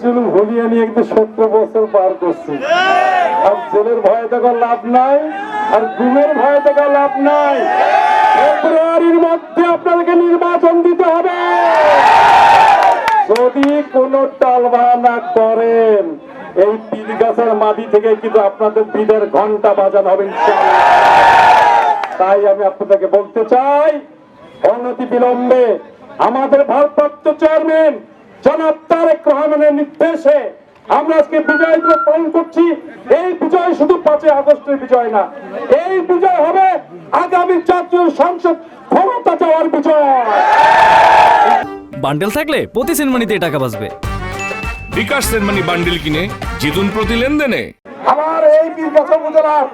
জুলুম ভুলিয়ে নিয়ে সত্তর বছর পার করছি। আর জেলের লাভ নাই, আর গুমের লাভ নাই। ফেব্রুয়ারির মধ্যে আপনাদেরকে নির্বাচন দিতে হবে। যদি কোন টালবাহানা করেন, এই পীর গাছের মাটি থেকে কিন্তু আপনাদের পীরের ঘণ্টা বাজানো হবে তাই আমি আপনাদেরকে বলতে চাই, অনতি বিলম্বে আমাদের ভারপ্রাপ্ত চেয়ারম্যান জনাব তারেক রহমানের নির্দেশে আমরা আজকে বিজয় দিবস পালন করছি। এই বিজয় শুধু পাঁচই আগস্টের বিজয় না এই বিজয় হবে আগামী জাতীয় সংসদ ক্ষমতা চাওয়ার বিজয়। বান্ডেল থাকলে প্রতি সেনমানিতে টাকা বাঁচবে। বিকাশ সেনমানি বান্ডিল কিনে জিতুন প্রতি লেনদেনে। আমার এই বীরগাছা উপজেলার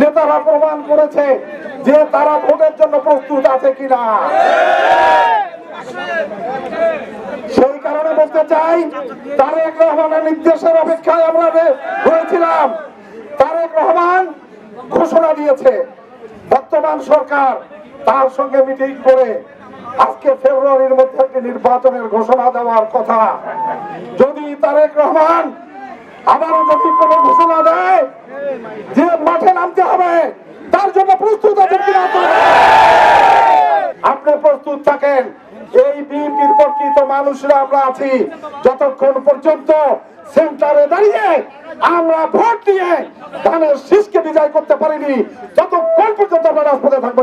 নেতারা প্রমাণ করেছে যে তারা ভোটের জন্য প্রস্তুত আছে কিনা। চাই তারেক রহমানের নির্দেশের অপেক্ষায় আমরা রয়েছিলাম তারেক রহমান ঘোষণা দিয়েছে, বর্তমান সরকার তার সঙ্গে মিটিং করে আজকে ফেব্রুয়ারির মধ্যে একটি নির্বাচনের ঘোষণা দেওয়ার কথা। যদি তারেক রহমান আবারও যদি কোনো ঘোষণা দেয় যে মাঠে নামতে হবে, তার জন্য প্রস্তুত আছেন কিনা প্রস্তুত থাকেন। এই বিএনপির প্রকৃত মানুষরা আমরা আছি। যতক্ষণ পর্যন্ত সেন্টারে দাঁড়িয়ে আমরা ভোট দিয়ে ধানের শীষকে বিজয় করতে পারিনি যতক্ষণ পর্যন্ত আমরা রাজপথে থাকব